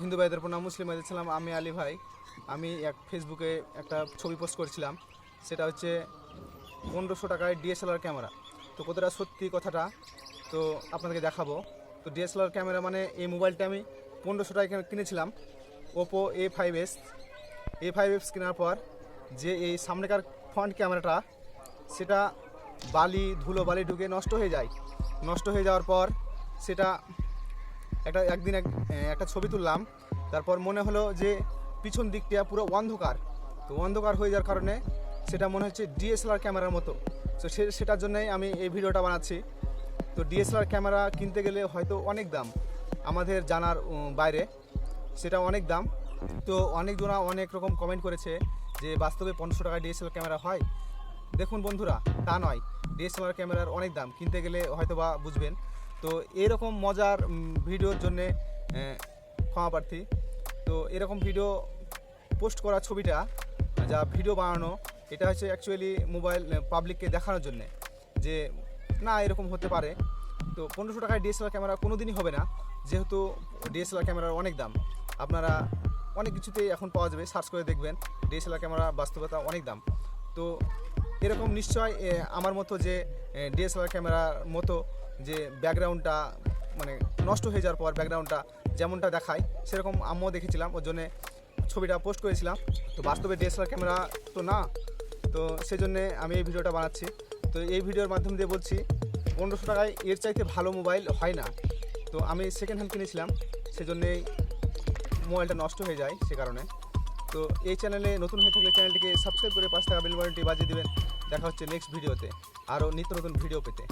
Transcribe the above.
হিন্দু ভাইদের প্রণাম মুসলিম ভাইদের ছিলাম আমি আলী ভাই। আমি এক ফেসবুকে একটা ছবি পোস্ট করেছিলাম। সেটা হচ্ছে পনেরোশো টাকায় ডিএসএলআর ক্যামেরা তো কতটা সত্যি কথাটা? তো আপনাদেরকে দেখাবো। তো ডিএসএলআর ক্যামেরা মানে এই মোবাইলটা আমি পনেরোশো টাকায় কিনেছিলাম। Oppo A five S A five S কেনার পর যে এই সামনেকার ফ্রন্ট ক্যামেরাটা সেটা বালি, ধুলো বালি ঢুকে নষ্ট হয়ে যায়। নষ্ট হয়ে যাওয়ার পর সেটা একটা একদিন এক একটা ছবি তুললাম, তারপর মনে হলো যে পিছন দিকটা পুরো অন্ধকার। তো অন্ধকার হয়ে যাওয়ার কারণে সেটা মনে হচ্ছে ডিএসএলআর ক্যামেরার মতো। তো সে, সেটার জন্যই আমি এই ভিডিওটা বানাচ্ছি। তো ডিএসএলআর ক্যামেরা কিনতে গেলে হয়তো অনেক দাম আমাদের জানার বাইরে। সেটা অনেক দাম। তো অনেক অনেকজনা অনেক রকম কমেন্ট করেছে যে বাস্তবে পনেরোশো টাকায় ডিএসএলআর ক্যামেরা হয়। দেখুন বন্ধুরা, তা নয়। ডিএসএলআর ক্যামেরার অনেক দাম। কিনতে গেলে হয়তো বা বুঝবেন। তো এরকম মজার ভিডিওর জন্যে ক্ষমা প্রার্থী। তো এরকম ভিডিও পোস্ট করা ছবিটা, যা ভিডিও বানানো, এটা হচ্ছে অ্যাকচুয়ালি মোবাইল পাবলিককে দেখানোর জন্যে। যে না, এরকম হতে পারে। তো পনেরোশো টাকায় ডিএসএলআর ক্যামেরা কোনো দিনই হবে না, যেহেতু ডিএসএলআর ক্যামেরার অনেক দাম। আপনারা অনেক কিছুতেই এখন পাওয়া যাবে, সার্চ করে দেখবেন ডিএসএলআর ক্যামেরা বাস্তবতা অনেক দাম। তো এরকম নিশ্চয় আমার মতো যে ডিএসএলআর ক্যামেরার মতো যে ব্যাকগ্রাউন্ডটা মানে নষ্ট হয়ে যাওয়ার পর ব্যাকগ্রাউন্ডটা যেমনটা দেখায়, সেরকম আমিও দেখেছিলাম। ওর জন্যে ছবিটা পোস্ট করেছিলাম। তো বাস্তবে ডিএসএলআর ক্যামেরা তো না, তো সেজন্যে আমি এই ভিডিওটা বানাচ্ছি। তো এই ভিডিওর মাধ্যম দিয়ে বলছি, পনেরোশো টাকায় এর চাইতে ভালো মোবাইল হয় না। তো আমি সেকেন্ড হ্যান্ড কিনেছিলাম, সেজন্যেই মোবাইলটা নষ্ট হয়ে যায় সে কারণে। তো এই চ্যানেলে নতুন হয়ে থাকলে চ্যানেলটিকে সাবস্ক্রাইব করে পাঁচ টাকা বেল বাটনটি বাজিয়ে দেবেন। দেখা হচ্ছে নেক্সট ভিডিওতে আরও নিত্য নতুন ভিডিও পেতে।